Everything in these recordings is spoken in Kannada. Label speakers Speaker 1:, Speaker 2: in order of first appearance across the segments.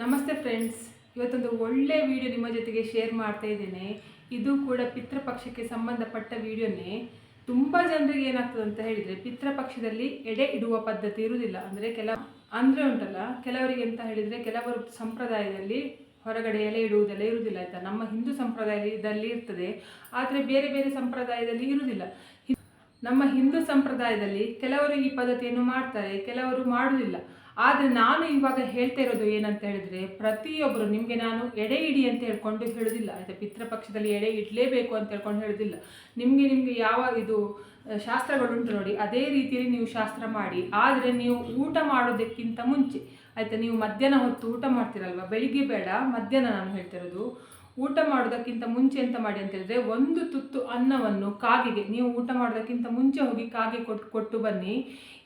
Speaker 1: ನಮಸ್ತೆ ಫ್ರೆಂಡ್ಸ್. ಇವತ್ತೊಂದು ಒಳ್ಳೆ ವಿಡಿಯೋ ನಿಮ್ಮ ಜೊತೆಗೆ ಶೇರ್ ಮಾಡ್ತಾ ಇದ್ದೇನೆ. ಇದು ಕೂಡ ಪಿತೃಪಕ್ಷಕ್ಕೆ ಸಂಬಂಧಪಟ್ಟ ವಿಡಿಯೋನೇ ತುಂಬ ಜನರಿಗೆ ಏನಾಗ್ತದೆ ಅಂತ ಹೇಳಿದರೆ ಪಿತೃಪಕ್ಷದಲ್ಲಿ ಎಡೆ ಇಡುವ ಪದ್ಧತಿ ಇರುವುದಿಲ್ಲ. ಅಂದರೆ ಕೆಲ, ಅಂದರೆ ಉಂಟಲ್ಲ, ಕೆಲವರಿಗೆ ಅಂತ ಹೇಳಿದರೆ ಕೆಲವರು ಸಂಪ್ರದಾಯದಲ್ಲಿ ಹೊರಗಡೆ ಎಲೆ ಇಡುವುದೆಲ್ಲ ಇರುವುದಿಲ್ಲ ಆಯಿತಾ? ನಮ್ಮ ಹಿಂದೂ ಸಂಪ್ರದಾಯದಲ್ಲಿ ಇರ್ತದೆ. ಆದರೆ ಬೇರೆ ಬೇರೆ ಸಂಪ್ರದಾಯದಲ್ಲಿ ಇರುವುದಿಲ್ಲ. ನಮ್ಮ ಹಿಂದೂ ಸಂಪ್ರದಾಯದಲ್ಲಿ ಕೆಲವರು ಈ ಪದ್ಧತಿಯನ್ನು ಮಾಡ್ತಾರೆ, ಕೆಲವರು ಮಾಡುವುದಿಲ್ಲ. ಆದರೆ ನಾನು ಇವಾಗ ಹೇಳ್ತಾ ಇರೋದು ಏನಂತ ಹೇಳಿದ್ರೆ ಪ್ರತಿಯೊಬ್ಬರು ನಿಮಗೆ ನಾನು ಎಡೆ ಇಡಿ ಅಂತ ಹೇಳ್ಕೊಂಡು ಹೇಳುದಿಲ್ಲ. ಆಯ್ತಾ ಪಿತೃಪಕ್ಷದಲ್ಲಿ ಎಡೆ ಇಡಲೇಬೇಕು ಅಂತ ಹೇಳ್ಕೊಂಡು ಹೇಳುದಿಲ್ಲ. ನಿಮಗೆ ನಿಮಗೆ ಯಾವ ಇದು ಶಾಸ್ತ್ರಗಳುಂಟು ನೋಡಿ, ಅದೇ ರೀತಿಯಲ್ಲಿ ನೀವು ಶಾಸ್ತ್ರ ಮಾಡಿ, ಆದರೆ ನೀವು ಊಟ ಮಾಡೋದಕ್ಕಿಂತ ಮುಂಚೆ, ಆಯಿತಾ, ನೀವು ಮಧ್ಯಾಹ್ನ ಹೊತ್ತು ಊಟ ಮಾಡ್ತೀರಲ್ವ? ಬೆಳಿಗ್ಗೆ ಬೇಡ, ಮಧ್ಯಾಹ್ನ ನಾನು ಹೇಳ್ತಿರೋದು ಊಟ ಮಾಡೋದಕ್ಕಿಂತ ಮುಂಚೆ ಎಂತ ಮಾಡಿ ಅಂತ ಹೇಳಿದ್ರೆ ಒಂದು ತುತ್ತು ಅನ್ನವನ್ನು ಕಾಗೆಗೆ, ನೀವು ಊಟ ಮಾಡೋದಕ್ಕಿಂತ ಮುಂಚೆ ಹೋಗಿ ಕಾಗೆ ಕೊಟ್ಟು ಕೊಟ್ಟು ಬನ್ನಿ.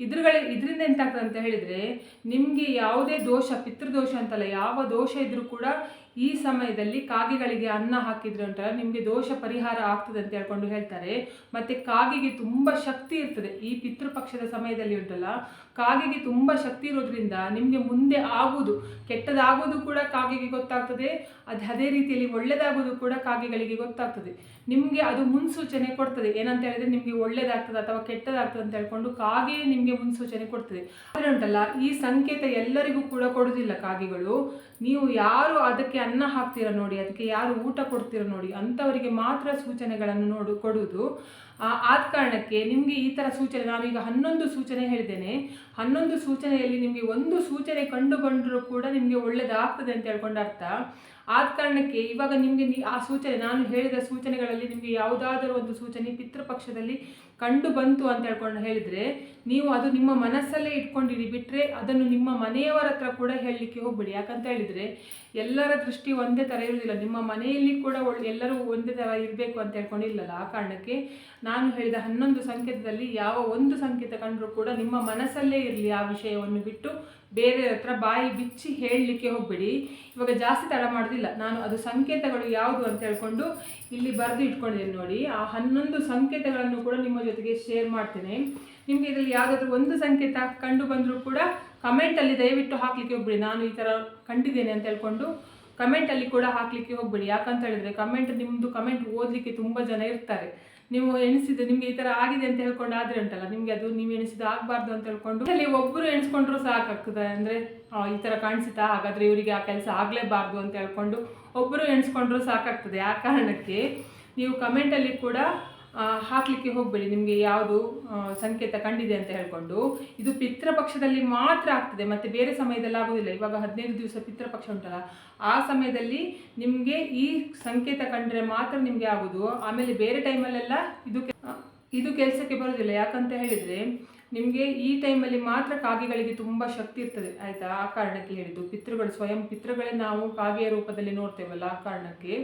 Speaker 1: ಇದ್ರಗಳೇ, ಇದರಿಂದ ಎಂತಾಗ್ತದೆ ಅಂತ ಹೇಳಿದರೆ ನಿಮಗೆ ಯಾವುದೇ ದೋಷ, ಪಿತೃದೋಷ ಅಂತಲ್ಲ, ಯಾವ ದೋಷ ಇದ್ರೂ ಕೂಡ ಈ ಸಮಯದಲ್ಲಿ ಕಾಗೆಗಳಿಗೆ ಅನ್ನ ಹಾಕಿದ್ರೆ ಉಂಟಲ್ಲ ನಿಮಗೆ ದೋಷ ಪರಿಹಾರ ಆಗ್ತದೆ ಅಂತ ಹೇಳ್ಕೊಂಡು ಹೇಳ್ತಾರೆ. ಮತ್ತು ಕಾಗೆಗೆ ತುಂಬ ಶಕ್ತಿ ಇರ್ತದೆ. ಈ ಪಿತೃಪಕ್ಷದ ಸಮಯದಲ್ಲಿ ಉಂಟಲ್ಲ, ಕಾಗೆಗೆ ತುಂಬ ಶಕ್ತಿ ಇರೋದ್ರಿಂದ ನಿಮಗೆ ಮುಂದೆ ಆಗುವುದು ಕೆಟ್ಟದಾಗುವುದು ಕೂಡ ಕಾಗೆಗೆ ಗೊತ್ತಾಗ್ತದೆ. ಅದು ಅದೇ ರೀತಿಯಲ್ಲಿ ಒಳ್ಳೆಯದಾಗೋದು ಕೂಡ ಕಾಗೆಗಳಿಗೆ ಗೊತ್ತಾಗ್ತದೆ. ನಿಮಗೆ ಅದು ಮುನ್ಸೂಚನೆ ಕೊಡ್ತದೆ. ಏನಂತ ಹೇಳಿದ್ರೆ ನಿಮಗೆ ಒಳ್ಳೇದಾಗ್ತದೆ ಅಥವಾ ಕೆಟ್ಟದಾಗ್ತದೆ ಅಂತ ಹೇಳ್ಕೊಂಡು ಕಾಗೆ ನಿಮಗೆ ಮುನ್ಸೂಚನೆ ಕೊಡ್ತದೆ. ಆದರೆ ಉಂಟಲ್ಲ, ಈ ಸಂಕೇತ ಎಲ್ಲರಿಗೂ ಕೂಡ ಕೊಡುವುದಿಲ್ಲ ಕಾಗೆಗಳು. ನೀವು ಯಾರು ಅದಕ್ಕೆ ಅನ್ನ ಹಾಕ್ತೀರ ನೋಡಿ, ಅದಕ್ಕೆ ಯಾರು ಊಟ ಕೊಡ್ತೀರ ನೋಡಿ, ಅಂಥವರಿಗೆ ಮಾತ್ರ ಸೂಚನೆಗಳನ್ನು ನೋಡು, ಕೊಡುವುದು. ಆದ ಕಾರಣಕ್ಕೆ ನಿಮಗೆ ಈ ಥರ ಸೂಚನೆ, ನಾನೀಗ ಹನ್ನೊಂದು ಸೂಚನೆ ಹೇಳಿದ್ದೇನೆ. ಹನ್ನೊಂದು ಸೂಚನೆಯಲ್ಲಿ ನಿಮಗೆ ಒಂದು ಸೂಚನೆ ಕಂಡುಕೊಂಡರೂ ಕೂಡ ನಿಮಗೆ ಒಳ್ಳೆಯದಾಗ್ತದೆ ಅಂತ ಹೇಳ್ಕೊಂಡು ಅರ್ಥ. ಆದ ಕಾರಣಕ್ಕೆ ಇವಾಗ ನಿಮಗೆ ಆ ಸೂಚನೆ, ನಾನು ಹೇಳಿದ ಸೂಚನೆಗಳಲ್ಲಿ ನಿಮಗೆ ಯಾವುದಾದರೂ ಒಂದು ಸೂಚನೆ ಪಿತೃಪಕ್ಷದಲ್ಲಿ ಕಂಡು ಬಂತು ಅಂತ ಹೇಳ್ಕೊಂಡು ಹೇಳಿದರೆ, ನೀವು ಅದು ನಿಮ್ಮ ಮನಸ್ಸಲ್ಲೇ ಇಟ್ಕೊಂಡಿರಿ. ಬಿಟ್ಟರೆ ಅದನ್ನು ನಿಮ್ಮ ಮನೆಯವರ ಹತ್ರ ಕೂಡ ಹೇಳಲಿಕ್ಕೆ ಹೋಗ್ಬಿಡಿ. ಯಾಕಂತ ಹೇಳಿದರೆ, ಎಲ್ಲರ ದೃಷ್ಟಿ ಒಂದೇ ಥರ ಇರುವುದಿಲ್ಲ. ನಿಮ್ಮ ಮನೆಯಲ್ಲಿ ಕೂಡ ಎಲ್ಲರೂ ಒಂದೇ ಥರ ಇರಬೇಕು ಅಂತ ಹೇಳ್ಕೊಂಡಿಲ್ಲಲ್ಲ ಆ ಕಾರಣಕ್ಕೆ ನಾನು ಹೇಳಿದ ಹನ್ನೊಂದು ಸಂಕೇತದಲ್ಲಿ ಯಾವ ಒಂದು ಸಂಕೇತ ಕಂಡರೂ ಕೂಡ ನಿಮ್ಮ ಮನಸ್ಸಲ್ಲೇ ಇರಲಿ ಆ ವಿಷಯವನ್ನು ಬಿಟ್ಟು ಬೇರೆ ಹತ್ರ ಬಾಯಿ ಬಿಚ್ಚಿ ಹೇಳಲಿಕ್ಕೆ ಹೋಗಬೇಡಿ. ಇವಾಗ ಜಾಸ್ತಿ ತಡ ಮಾಡೋದಿಲ್ಲ. ನಾನು ಅದು ಸಂಕೇತಗಳು ಯಾವುದು ಅಂತ ಹೇಳ್ಕೊಂಡು ಇಲ್ಲಿ ಬರೆದು ಇಟ್ಕೊಂಡಿದ್ದೀನಿ ನೋಡಿ. ಆ ಹನ್ನೊಂದು ಸಂಕೇತಗಳನ್ನು ಕೂಡ ನಿಮ್ಮ ಜೊತೆಗೆ ಶೇರ್ ಮಾಡ್ತೇನೆ. ನಿಮಗೆ ಇದರಲ್ಲಿ ಯಾವುದಾದ್ರೂ ಒಂದು ಸಂಕೇತ ಕಂಡು ಬಂದರೂ ಕೂಡ ಕಮೆಂಟಲ್ಲಿ ದಯವಿಟ್ಟು ಹಾಕಲಿಕ್ಕೆ ಹೋಗ್ಬೇಡಿ. ನಾನು ಈ ಥರ ಕಂಡಿದ್ದೇನೆ ಅಂತ ಹೇಳ್ಕೊಂಡು ಕಮೆಂಟಲ್ಲಿ ಕೂಡ ಹಾಕಲಿಕ್ಕೆ ಹೋಗ್ಬೇಡಿ. ಯಾಕಂತ ಹೇಳಿದ್ರೆ ಕಮೆಂಟ್ ನಿಮ್ಮದು ಕಮೆಂಟ್ ಓದಲಿಕ್ಕೆ ತುಂಬ ಜನ ಇರ್ತಾರೆ. ನೀವು ಎಣಿಸಿದ ನಿಮಗೆ ಈ ಥರ ಆಗಿದೆ ಅಂತ ಹೇಳ್ಕೊಂಡು ಆದರೆ ಉಂಟಲ್ಲ, ನಿಮಗೆ ಅದು ನೀವು ಎಣಿಸಿದ ಆಗಬಾರ್ದು ಅಂತ ಹೇಳ್ಕೊಂಡು ಅಲ್ಲಿ ಒಬ್ಬರು ಎಣಿಸ್ಕೊಂಡ್ರು ಸಾಕಾಗ್ತದೆ ಅಂದರೆ ಈ ಥರ ಕಾಣಿಸುತ್ತಾ ಹಾಗಾದರೆ ಇವರಿಗೆ ಆ ಕೆಲಸ ಆಗಲೇಬಾರ್ದು ಅಂತ ಹೇಳ್ಕೊಂಡು ಒಬ್ಬರು ಎಣಿಸ್ಕೊಂಡ್ರು ಸಾಕಾಗ್ತದೆ. ಆ ಕಾರಣಕ್ಕೆ ನೀವು ಕಮೆಂಟಲ್ಲಿ ಕೂಡ ಹಾಕ್ಲಿಕ್ಕೆ ಹೋಗಬೇಡಿ. ನಿಮಗೆ ಯಾವುದು ಸಂಕೇತ ಕಂಡಿದೆ ಅಂತ ಹೇಳ್ಕೊಂಡು. ಇದು ಪಿತೃಪಕ್ಷದಲ್ಲಿ ಮಾತ್ರ ಆಗ್ತದೆ. ಮತ್ತು ಬೇರೆ ಸಮಯದಲ್ಲಿ ಆಗೋದಿಲ್ಲ. ಇವಾಗ ಹದಿನೈದು ದಿವಸ ಪಿತೃಪಕ್ಷ ಉಂಟಲ್ಲ. ಆ ಸಮಯದಲ್ಲಿ ನಿಮಗೆ ಈ ಸಂಕೇತ ಕಂಡ್ರೆ ಮಾತ್ರ ನಿಮಗೆ ಆಗೋದು. ಆಮೇಲೆ ಬೇರೆ ಟೈಮಲ್ಲೆಲ್ಲ ಇದು ಇದು ಕೆಲಸಕ್ಕೆ ಬರೋದಿಲ್ಲ. ಯಾಕಂತ ಹೇಳಿದರೆ, ನಿಮಗೆ ಈ ಟೈಮಲ್ಲಿ ಮಾತ್ರ ಕಾಗೆಗಳಿಗೆ ತುಂಬ ಶಕ್ತಿ ಇರ್ತದೆ. ಆಯಿತಾ? ಆ ಕಾರಣಕ್ಕೆ ಹೇಳಿದ್ದು. ಪಿತೃಗಳು, ಸ್ವಯಂ ಪಿತೃಗಳೇ ನಾವು ಕಾಗೆಯ ರೂಪದಲ್ಲಿ ನೋಡ್ತೇವಲ್ಲ ಆ ಕಾರಣಕ್ಕೆ.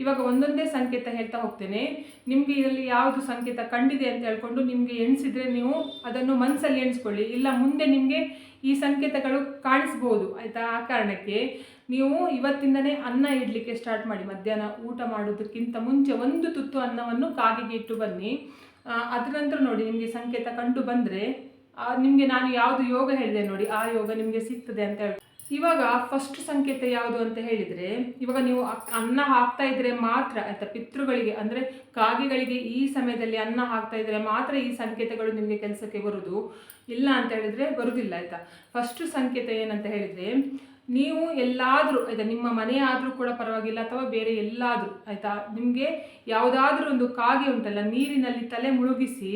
Speaker 1: ಇವಾಗ ಒಂದೊಂದೇ ಸಂಕೇತ ಹೇಳ್ತಾ ಹೋಗ್ತೇನೆ. ನಿಮಗೆ ಇದರಲ್ಲಿ ಯಾವುದು ಸಂಕೇತ ಕಂಡಿದೆ ಅಂತ ಹೇಳ್ಕೊಂಡು ನಿಮಗೆ ಎಣಿಸಿದ್ರೆ ನೀವು ಅದನ್ನು ಮನಸ್ಸಲ್ಲಿ ಎಣಿಸ್ಕೊಳ್ಳಿ. ಇಲ್ಲ ಮುಂದೆ ನಿಮಗೆ ಈ ಸಂಕೇತಗಳು ಕಾಣಿಸ್ಬೋದು ಆಯಿತಾ? ಆ ಕಾರಣಕ್ಕೆ ನೀವು ಇವತ್ತಿಂದನೇ ಅನ್ನ ಇಡಲಿಕ್ಕೆ ಸ್ಟಾರ್ಟ್ ಮಾಡಿ. ಮಧ್ಯಾಹ್ನ ಊಟ ಮಾಡೋದಕ್ಕಿಂತ ಮುಂಚೆ ಒಂದು ತುತ್ತು ಅನ್ನವನ್ನು ಕಾಗೆಗೆ ಇಟ್ಟು ಬನ್ನಿ. ಅದರ ನಂತರ ನೋಡಿ ನಿಮಗೆ ಸಂಕೇತ ಕಂಡು ಬಂದರೆ ನಿಮಗೆ ನಾನು ಯಾವುದು ಯೋಗ ಹೇಳಿದೆ ನೋಡಿ. ಆ ಯೋಗ ನಿಮಗೆ ಸಿಗ್ತದೆ ಅಂತ ಹೇಳಿ ಇವಾಗ ಫಸ್ಟ್ ಸಂಕೇತ ಯಾವುದು ಅಂತ ಹೇಳಿದರೆ, ಇವಾಗ ನೀವು ಅನ್ನ ಹಾಕ್ತಾ ಇದ್ರೆ ಮಾತ್ರ ಆಯ್ತಾ ಪಿತೃಗಳಿಗೆ, ಅಂದರೆ ಕಾಗೆಗಳಿಗೆ ಈ ಸಮಯದಲ್ಲಿ ಅನ್ನ ಹಾಕ್ತಾ ಇದ್ರೆ ಮಾತ್ರ ಈ ಸಂಕೇತಗಳು ನಿಮಗೆ ಕೆಲಸಕ್ಕೆ ಬರುವುದು ಇಲ್ಲ ಅಂತ ಹೇಳಿದ್ರೆ ಬರುವುದಿಲ್ಲ ಆಯ್ತಾ? ಫಸ್ಟ್ ಸಂಕೇತ ಏನಂತ ಹೇಳಿದರೆ, ನೀವು ಎಲ್ಲಾದರೂ, ಆಯ್ತಾ, ನಿಮ್ಮ ಮನೆ ಆದರೂ ಕೂಡ ಪರವಾಗಿಲ್ಲ, ಅಥವಾ ಬೇರೆ ಎಲ್ಲಾದರೂ, ಆಯಿತಾ? ನಿಮಗೆ ಯಾವುದಾದ್ರೂ ಒಂದು ಕಾಗೆ ಉಂಟಲ್ಲ, ನೀರಿನಲ್ಲಿ ತಲೆ ಮುಳುಗಿಸಿ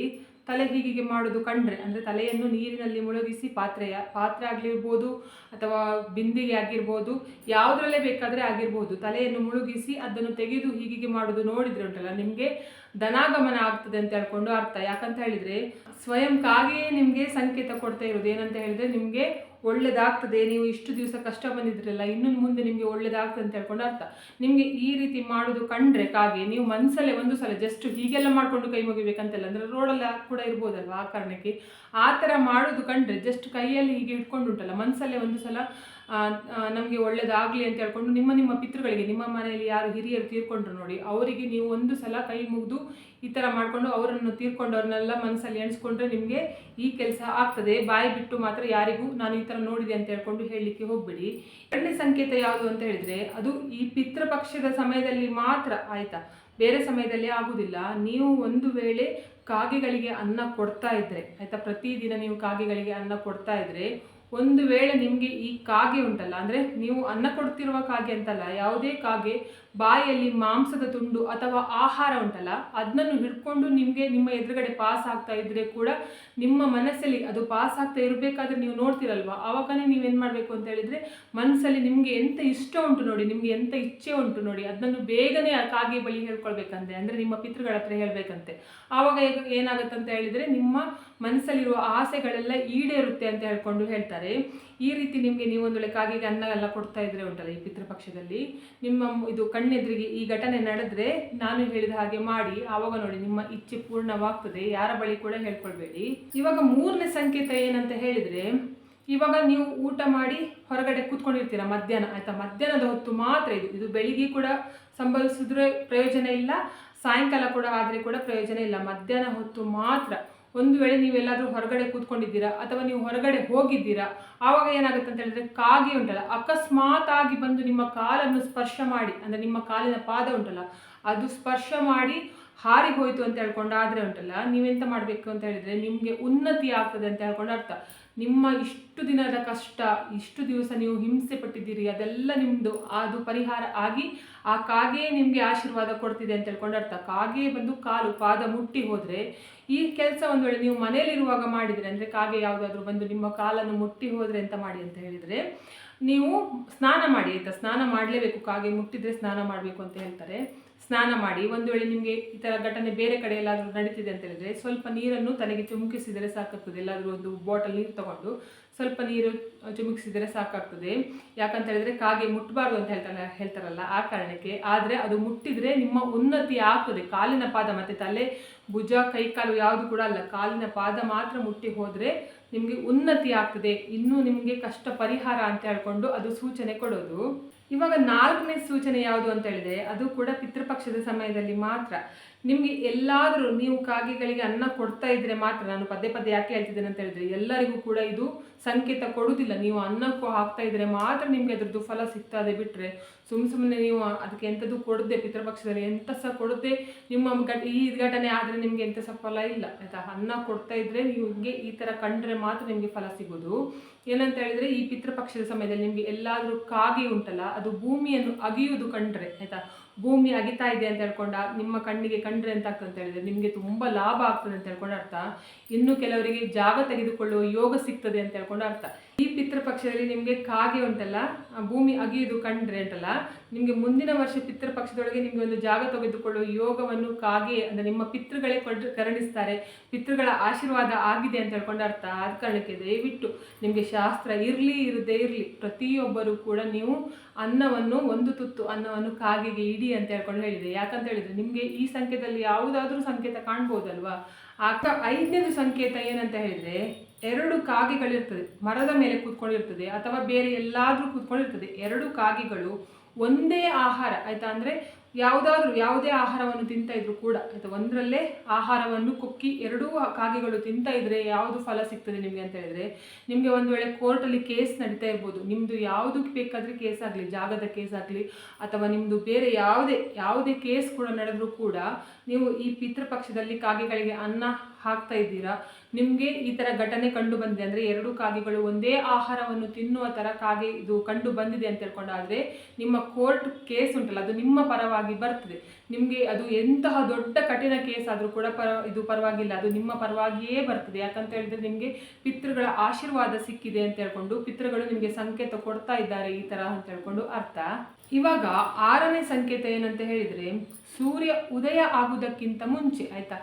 Speaker 1: ತಲೆ ಹೀಗೆ ಮಾಡೋದು ಕಂಡ್ರೆ, ಅಂದರೆ ತಲೆಯನ್ನು ನೀರಿನಲ್ಲಿ ಮುಳುಗಿಸಿ ಪಾತ್ರೆಯ, ಪಾತ್ರೆ ಆಗಿರ್ಬೋದು ಅಥವಾ ಬಿಂದಿಗೆ ಆಗಿರ್ಬೋದು, ಯಾವುದರಲ್ಲೇ ಬೇಕಾದರೆ ಆಗಿರ್ಬೋದು, ತಲೆಯನ್ನು ಮುಳುಗಿಸಿ ಅದನ್ನು ತೆಗೆದು ಹೀಗೆ ಮಾಡೋದು ನೋಡಿದ್ರೆ ಉಂಟಲ್ಲ, ನಿಮಗೆ ಧನಾಗಮನ ಆಗ್ತದೆ ಅಂತ ಹೇಳ್ಕೊಂಡು ಅರ್ಥ. ಯಾಕಂತ ಹೇಳಿದರೆ, ಸ್ವಯಂ ಕಾಗೆಯೇ ನಿಮಗೆ ಸಂಕೇತ ಕೊಡ್ತಾ ಇರೋದು ಏನಂತ ಹೇಳಿದರೆ, ನಿಮಗೆ ಒಳ್ಳೇದಾಗ್ತದೆ, ನೀವು ಇಷ್ಟು ದಿವಸ ಕಷ್ಟ ಬಂದಿದ್ರಲ್ಲ, ಇನ್ನೊಂದು ಮುಂದೆ ನಿಮಗೆ ಒಳ್ಳೇದಾಗ್ತದೆ ಅಂತ ಹೇಳ್ಕೊಂಡು ಅರ್ಥ. ನಿಮಗೆ ಈ ರೀತಿ ಮಾಡೋದು ಕಂಡ್ರೆ ಕಾಗೆ, ನೀವು ಮನಸ್ಸಲ್ಲೇ ಒಂದು ಸಲ ಜಸ್ಟ್ ಹೀಗೆಲ್ಲ ಮಾಡಿಕೊಂಡು ಕೈ ಮುಗಿಬೇಕಂತಲ್ಲ, ಅಂದರೆ ರೋಡಲ್ಲಿ ಕೂಡ ಇರ್ಬೋದಲ್ವ ಆ ಕಾರಣಕ್ಕೆ? ಆ ಥರ ಮಾಡೋದು ಕಂಡ್ರೆ ಜಸ್ಟ್ ಕೈಯಲ್ಲಿ ಹೀಗೆ ಇಟ್ಕೊಂಡು ಉಂಟಲ್ಲ ಮನಸ್ಸಲ್ಲೇ ಒಂದು ಸಲ ನಮಗೆ ಒಳ್ಳೇದಾಗಲಿ ಅಂತ ಹೇಳ್ಕೊಂಡು ನಿಮ್ಮ ನಿಮ್ಮ ಪಿತೃಗಳಿಗೆ, ನಿಮ್ಮ ಮನೆಯಲ್ಲಿ ಯಾರು ಹಿರಿಯರು ತೀರ್ಕೊಂಡ್ರು ನೋಡಿ, ಅವರಿಗೆ ನೀವು ಒಂದು ಸಲ ಕೈ ಮುಗಿದು ಈ ಥರ ಮಾಡಿಕೊಂಡು ಅವರನ್ನು ತೀರ್ಕೊಂಡವ್ರನ್ನೆಲ್ಲ ಮನಸ್ಸಲ್ಲಿ ಎಣಿಸ್ಕೊಂಡ್ರೆ ನಿಮಗೆ ಈ ಕೆಲಸ ಆಗ್ತದೆ. ಬಾಯಿ ಬಿಟ್ಟು ಮಾತ್ರ ಯಾರಿಗೂ ನಾನು ಈ ಥರ ನೋಡಿದೆ ಅಂತ ಹೇಳ್ಕೊಂಡು ಹೇಳಲಿಕ್ಕೆ ಹೋಗ್ಬೇಡಿ. ಎರಡನೇ ಸಂಕೇತ ಯಾವುದು ಅಂತ ಹೇಳಿದ್ರೆ, ಅದು ಈ ಪಿತೃಪಕ್ಷದ ಸಮಯದಲ್ಲಿ ಮಾತ್ರ ಆಯಿತಾ? ಬೇರೆ ಸಮಯದಲ್ಲಿ ಆಗುವುದಿಲ್ಲ ನೀವು ಒಂದು ವೇಳೆ ಕಾಗೆಗಳಿಗೆ ಅನ್ನ ಕೊಡ್ತಾ ಇದ್ರೆ, ಆಯ್ತಾ? ಪ್ರತಿದಿನ ನೀವು ಕಾಗೆಗಳಿಗೆ ಅನ್ನ ಕೊಡ್ತಾ ಇದ್ರೆ ಒಂದು ವೇಳೆ ನಿಮಗೆ ಈ ಕಾಗೆ ಉಂಟಲ್ಲ ಅಂದರೆ ನೀವು ಅನ್ನ ಕೊಡ್ತಿರುವ ಕಾಗೆ ಅಂತಲ್ಲ ಯಾವುದೇ ಕಾಗೆ ಬಾಯಲ್ಲಿ ಮಾಂಸದ ತುಂಡು ಅಥವಾ ಆಹಾರ ಉಂಟಲ್ಲ ಅದನ್ನು ಹಿಡ್ಕೊಂಡು ನಿಮಗೆ ನಿಮ್ಮ ಎದುರುಗಡೆ ಪಾಸ್ ಆಗ್ತಾ ಇದ್ರೆ ಕೂಡ ನಿಮ್ಮ ಮನಸ್ಸಲ್ಲಿ ಅದು ಪಾಸ್ ಆಗ್ತಾ ಇರಬೇಕಾದ್ರೆ ನೀವು ನೋಡ್ತಿರಲ್ವಾ? ನೀವು ನೀವೇನು ಮಾಡಬೇಕು ಅಂತ ಹೇಳಿದರೆ ಮನಸ್ಸಲ್ಲಿ ನಿಮಗೆ ಎಂತ ಇಷ್ಟ ಉಂಟು ನೋಡಿ, ನಿಮಗೆ ಎಂತ ಇಚ್ಛೆ ಉಂಟು ನೋಡಿ ಅದನ್ನು ಬೇಗನೆ ಆ ಕಾಗೆ ಬಳಿ ಹೇಳ್ಕೊಳ್ಬೇಕಂತೆ, ಅಂದರೆ ನಿಮ್ಮ ಪಿತೃಗಳ ಹತ್ರ ಹೇಳಬೇಕಂತೆ. ಆವಾಗ ಏನಾಗುತ್ತೆ ಅಂತ ಹೇಳಿದರೆ, ನಿಮ್ಮ ಮನಸ್ಸಲ್ಲಿರುವ ಆಸೆಗಳೆಲ್ಲ ಈಡೇರುತ್ತೆ ಅಂತ ಹೇಳ್ಕೊಂಡು ಹೇಳ್ತಾರೆ. ಈ ರೀತಿ ನಿಮಗೆ ನೀವು ಒಂದು ವೇಳೆ ಕಾಗೆಗೆ ಅನ್ನ ಎಲ್ಲ ಕೊಡ್ತಾ ಇದ್ರೆ ಉಂಟಲ್ಲ ಈ ಪಿತೃಪಕ್ಷದಲ್ಲಿ? ನಿಮ್ಮ ಇದು ಕಣ್ಣೆದುರಿಗೆ ಈ ಘಟನೆ ನಡೆದ್ರೆ ನಾನು ಹೇಳಿದ ಹಾಗೆ ಮಾಡಿ. ಆವಾಗ ನೋಡಿ ನಿಮ್ಮ ಇಚ್ಛೆ ಪೂರ್ಣವಾಗ್ತದೆ. ಯಾರ ಬಳಿ ಕೂಡ ಹೇಳ್ಕೊಳ್ಬೇಡಿ. ಇವಾಗ ಮೂರನೇ ಸಂಕೇತ ಏನಂತ ಹೇಳಿದ್ರೆ, ಇವಾಗ ನೀವು ಊಟ ಮಾಡಿ ಹೊರಗಡೆ ಕೂತ್ಕೊಂಡಿರ್ತೀರ ಮಧ್ಯಾಹ್ನ, ಆಯ್ತಾ? ಮಧ್ಯಾಹ್ನದ ಹೊತ್ತು ಮಾತ್ರ ಇದು. ಇದು ಬೆಳಿಗ್ಗೆ ಕೂಡ ಸಂಭವಿಸಿದ್ರೆ ಪ್ರಯೋಜನ ಇಲ್ಲ, ಸಾಯಂಕಾಲ ಕೂಡ ಆದರೆ ಕೂಡ ಪ್ರಯೋಜನ ಇಲ್ಲ. ಮಧ್ಯಾಹ್ನ ಹೊತ್ತು ಮಾತ್ರ ಒಂದು ವೇಳೆ ನೀವೆಲ್ಲಾದರೂ ಹೊರಗಡೆ ಕೂತ್ಕೊಂಡಿದ್ದೀರಾ ಅಥವಾ ನೀವು ಹೊರಗಡೆ ಹೋಗಿದ್ದೀರಾ, ಆವಾಗ ಏನಾಗುತ್ತೆ ಅಂತ ಹೇಳಿದ್ರೆ ಕಾಗೆ ಉಂಟಲ್ಲ ಅಕಸ್ಮಾತ್ ಆಗಿ ಬಂದು ನಿಮ್ಮ ಕಾಲನ್ನು ಸ್ಪರ್ಶ ಮಾಡಿ, ಅಂದರೆ ನಿಮ್ಮ ಕಾಲಿನ ಪಾದ ಉಂಟಲ್ಲ, ಅದು ಸ್ಪರ್ಶ ಮಾಡಿ ಹಾರಿ ಹೋಯಿತು ಅಂತ ಹೇಳ್ಕೊಂಡು ಆದರೆ ಉಂಟಲ್ಲ, ನೀವೆಂತ ಮಾಡಬೇಕು ಅಂತ ಹೇಳಿದ್ರೆ ನಿಮಗೆ ಉನ್ನತಿ ಆಗ್ತದೆ ಅಂತ ಹೇಳ್ಕೊಂಡು ಅರ್ಥ ನಿಮ್ಮ ಇಷ್ಟು ದಿನದ ಕಷ್ಟ, ಇಷ್ಟು ದಿವಸ ನೀವು ಹಿಂಸೆ ಪಟ್ಟಿದ್ದೀರಿ, ಅದೆಲ್ಲ ನಿಮ್ಮದು ಅದು ಪರಿಹಾರ ಆಗಿ ಆ ಕಾಗೆ ನಿಮಗೆ ಆಶೀರ್ವಾದ ಕೊಡ್ತಿದೆ ಅಂತ ಹೇಳ್ಕೊಂಡು ಅರ್ಥ. ಕಾಗೆ ಬಂದು ಕಾಲು, ಪಾದ ಮುಟ್ಟಿ ಹೋದರೆ ಈ ಕೆಲಸ ಒಂದು ವೇಳೆ ನೀವು ಮನೆಯಲ್ಲಿರುವಾಗ ಮಾಡಿದರೆ, ಅಂದರೆ ಕಾಗೆ ಯಾವುದಾದ್ರೂ ಬಂದು ನಿಮ್ಮ ಕಾಲನ್ನು ಮುಟ್ಟಿ ಹೋದರೆ ಅಂತ ಮಾಡಿ ಅಂತ ಹೇಳಿದರೆ, ನೀವು ಸ್ನಾನ ಮಾಡಿ, ಆಯಿತಾ? ಸ್ನಾನ ಮಾಡಲೇಬೇಕು. ಕಾಗೆ ಮುಟ್ಟಿದರೆ ಸ್ನಾನ ಮಾಡಬೇಕು ಅಂತ ಹೇಳ್ತಾರೆ. ಸ್ನಾನ ಮಾಡಿ, ಒಂದು ವೇಳೆ ನಿಮಗೆ ಈ ಥರ ಘಟನೆ ಬೇರೆ ಕಡೆ ಎಲ್ಲಾದರೂ ನಡೀತಿದೆ ಅಂತ ಹೇಳಿದ್ರೆ, ಸ್ವಲ್ಪ ನೀರನ್ನು ತಲೆಗೆ ಚುಮುಕಿಸಿದರೆ ಸಾಕಾಗ್ತದೆ. ಎಲ್ಲಾದರೂ ಒಂದು ಬಾಟಲ್ ನೀರು ತಗೊಂಡು ಸ್ವಲ್ಪ ನೀರು ಚುಮುಕಿಸಿದರೆ ಸಾಕಾಗ್ತದೆ. ಯಾಕಂತ ಹೇಳಿದ್ರೆ ಕಾಗೆ ಮುಟ್ಟಬಾರ್ದು ಅಂತ ಹೇಳ್ತಾರೆ ಹೇಳ್ತಾರಲ್ಲ ಆ ಕಾರಣಕ್ಕೆ. ಆದರೆ ಅದು ಮುಟ್ಟಿದ್ರೆ ನಿಮ್ಮ ಉನ್ನತಿ ಆಗ್ತದೆ. ಕಾಲಿನ ಪಾದ ಮತ್ತು ತಲೆ, ಭುಜ ಕೈ ಕಾಲು ಯಾವುದು ಕೂಡ ಅಲ್ಲ. ಕಾಲಿನ ಪಾದ ಮಾತ್ರ ಮುಟ್ಟಿ ಹೋದರೆ ನಿಮಗೆ ಉನ್ನತಿ ಆಗ್ತದೆ. ಇನ್ನೂ ನಿಮಗೆ ಕಷ್ಟ ಪರಿಹಾರ ಅಂತ ಹೇಳ್ಕೊಂಡು ಅದು ಸೂಚನೆ ಕೊಡೋದು. ಇವಾಗ ನಾಲ್ಕನೇ ಸೂಚನೆ ಯಾವುದು ಅಂತ ಹೇಳಿದ್ರೆ ಅದು ಕೂಡ ಪಿತೃಪಕ್ಷದ ಸಮಯದಲ್ಲಿ ಮಾತ್ರ. ನಿಮಗೆ ಎಲ್ಲಾದರೂ ನೀವು ಕಾಗೆಗಳಿಗೆ ಅನ್ನ ಕೊಡ್ತಾ ಇದ್ರೆ ಮಾತ್ರ ನಾನು ಪದೇ ಪದೇ ಯಾಕೆ ಹೇಳ್ತಿದ್ದೇನೆ ಅಂತ ಹೇಳಿದ್ರೆ ಎಲ್ಲರಿಗೂ ಕೂಡ ಇದು ಸಂಕೇತ ಕೊಡುವುದಿಲ್ಲ. ನೀವು ಅನ್ನಕ್ಕೂ ಹಾಕ್ತಾ ಇದ್ರೆ ಮಾತ್ರ ನಿಮಗೆ ಅದ್ರದ್ದು ಫಲ ಸಿಗ್ತದೆ ಬಿಟ್ಟರೆ ಸುಮ್ಮ ಸುಮ್ಮನೆ ನೀವು ಅದಕ್ಕೆ ಎಂಥದ್ದು ಕೊಡದೆ ಪಿತೃಪಕ್ಷದಲ್ಲಿ ಎಂಥ ಸಹ ಕೊಡದೆ, ನಿಮ್ಮ ಈ ಘಟನೆ ಆದರೆ ನಿಮಗೆ ಎಂಥ ಸಹ ಫಲ ಇಲ್ಲ. ಆಯಿತಾ? ಅನ್ನ ಕೊಡ್ತಾ ಇದ್ರೆ ನಿಮಗೆ ಈ ಥರ ಕಂಡ್ರೆ ಮಾತ್ರ ನಿಮಗೆ ಫಲ ಸಿಗೋದು. ಏನಂತ ಹೇಳಿದ್ರೆ ಈ ಪಿತೃಪಕ್ಷದ ಸಮಯದಲ್ಲಿ ನಿಮಗೆ ಎಲ್ಲಾದರೂ ಕಾಗೆ ಉಂಟಲ್ಲ, ಅದು ಭೂಮಿಯನ್ನು ಅಗಿಯುವುದು ಕಂಡ್ರೆ, ಆಯಿತಾ? ಭೂಮಿ ಅಗಿತಾ ಇದೆ ಅಂತ ಹೇಳ್ಕೊಂಡ, ನಿಮ್ಮ ಕಣ್ಣಿಗೆ ಕಂಡ್ರೆ ಅಂತ ಆಗ್ತದೆ ಅಂತ ಹೇಳಿದ್ರೆ ನಿಮಗೆ ತುಂಬ ಲಾಭ ಆಗ್ತದೆ ಅಂತ ಹೇಳ್ಕೊಂಡು ಅರ್ಥ. ಇನ್ನು ಕೆಲವರಿಗೆ ಜಾಗ ತೆಗೆದುಕೊಳ್ಳುವ ಯೋಗ ಸಿಗ್ತದೆ ಅಂತ ಹೇಳ್ಕೊಂಡು ಅರ್ಥ. ಈ ಪಿತೃಪಕ್ಷದಲ್ಲಿ ನಿಮಗೆ ಕಾಗೆ ಉಂಟಲ್ಲ ಭೂಮಿ ಅಗಿಯುವುದು ಕಂಡ್ರೆ ಉಂಟಲ್ಲ, ನಿಮಗೆ ಮುಂದಿನ ವರ್ಷ ಪಿತೃಪಕ್ಷದೊಳಗೆ ನಿಮಗೆ ಒಂದು ಜಾಗ ತೆಗೆದುಕೊಳ್ಳುವ ಯೋಗವನ್ನು ಕಾಗೆ ಅಂದರೆ ನಿಮ್ಮ ಪಿತೃಗಳೇ ಕೊಡ್, ಕರುಣಿಸ್ತಾರೆ. ಪಿತೃಗಳ ಆಶೀರ್ವಾದ ಆಗಿದೆ ಅಂತ ಹೇಳ್ಕೊಂಡು ಅರ್ಥ ಆದ ಕಾರಣಕ್ಕೆ ದಯವಿಟ್ಟು ನಿಮಗೆ ಶಾಸ್ತ್ರ ಇರಲಿ, ಇರದೇ ಇರಲಿ. ಪ್ರತಿಯೊಬ್ಬರೂ ಕೂಡ ನೀವು ಅನ್ನವನ್ನು ಒಂದು ತುತ್ತು ಅನ್ನವನ್ನು ಕಾಗೆಗೆ ಇಡಿ ಅಂತ ಹೇಳ್ಕೊಂಡು ಹೇಳಿದೆ. ಯಾಕಂತ ಹೇಳಿದ್ರೆ ನಿಮಗೆ ಈ ಸಂಕೇತದಲ್ಲಿ ಯಾವುದಾದ್ರೂ ಸಂಕೇತ ಕಾಣ್ಬೋದಲ್ವಾ? ಆಗ ಐದನೇದು ಸಂಕೇತ ಏನಂತ ಹೇಳಿದ್ರೆ ಎರಡು ಕಾಗೆಗಳಿರ್ತದೆ. ಮರದ ಮೇಲೆ ಕೂತ್ಕೊಂಡಿರ್ತದೆ ಅಥವಾ ಬೇರೆ ಎಲ್ಲಾದ್ರೂ ಕೂತ್ಕೊಂಡಿರ್ತದೆ. ಎರಡು ಕಾಗೆಗಳು ಒಂದೇ ಆಹಾರ, ಆಯ್ತಾ? ಅಂದರೆ ಯಾವುದಾದ್ರೂ, ಯಾವುದೇ ಆಹಾರವನ್ನು ತಿಂತಾ ಇದ್ರು ಕೂಡ, ಆಯ್ತಾ? ಒಂದರಲ್ಲೇ ಆಹಾರವನ್ನು ಕುಕ್ಕಿ ಎರಡೂ ಕಾಗೆಗಳು ತಿಂತಾ ಇದ್ರೆ ಯಾವುದು ಫಲ ಸಿಗ್ತದೆ ನಿಮಗೆ ಅಂತ ಹೇಳಿದ್ರೆ, ನಿಮಗೆ ಒಂದು ವೇಳೆ ಕೋರ್ಟಲ್ಲಿ ಕೇಸ್ ನಡೀತಾ ಇರ್ಬೋದು. ನಿಮ್ಮದು ಯಾವುದಕ್ಕೆ ಬೇಕಾದರೆ ಕೇಸ್ ಆಗಲಿ, ಜಾಗದ ಕೇಸ್ ಆಗಲಿ, ಅಥವಾ ನಿಮ್ಮದು ಬೇರೆ ಯಾವುದೇ ಯಾವುದೇ ಕೇಸ್ ಕೂಡ ನಡೆದರೂ ಕೂಡ ನೀವು ಈ ಪಿತೃಪಕ್ಷದಲ್ಲಿ ಕಾಗೆಗಳಿಗೆ ಅನ್ನ ಹಾಕ್ತಾ ಇದ್ದೀರಾ? ನಿಮಗೆ ಈ ಥರ ಘಟನೆ ಕಂಡು ಬಂದಿದೆ ಅಂದರೆ ಎರಡು ಕಾಗೆಗಳು ಒಂದೇ ಆಹಾರವನ್ನು ತಿನ್ನುವ ಥರ ಕಾಗೆ ಇದು ಕಂಡು ಬಂದಿದೆ ಅಂತ ಹೇಳ್ಕೊಂಡಾದರೆ ನಿಮ್ಮ ಕೋರ್ಟ್ ಕೇಸ್ ಉಂಟಲ್ಲ, ಅದು ನಿಮ್ಮ ಪರವಾಗಿ ಬರ್ತದೆ. ನಿಮಗೆ ಅದು ಎಂತಹ ದೊಡ್ಡ ಕಠಿಣ ಕೇಸ್ ಆದರೂ ಕೂಡ ಪರ, ಇದು ಪರವಾಗಿಲ್ಲ, ಅದು ನಿಮ್ಮ ಪರವಾಗಿಯೇ ಬರ್ತದೆ. ಯಾಕಂತ ಹೇಳಿದ್ರೆ ನಿಮಗೆ ಪಿತೃಗಳ ಆಶೀರ್ವಾದ ಸಿಕ್ಕಿದೆ ಅಂತ ಹೇಳ್ಕೊಂಡು ಪಿತೃಗಳು ನಿಮಗೆ ಸಂಕೇತ ಕೊಡ್ತಾ ಇದ್ದಾರೆ ಈ ಥರ ಅಂತ ಹೇಳ್ಕೊಂಡು ಅರ್ಥ? ಇವಾಗ ಆರನೇ ಸಂಕೇತ ಏನಂತ ಹೇಳಿದ್ರೆ ಸೂರ್ಯ ಉದಯ ಆಗುವುದಕ್ಕಿಂತ ಮುಂಚೆ, ಆಯ್ತಾ?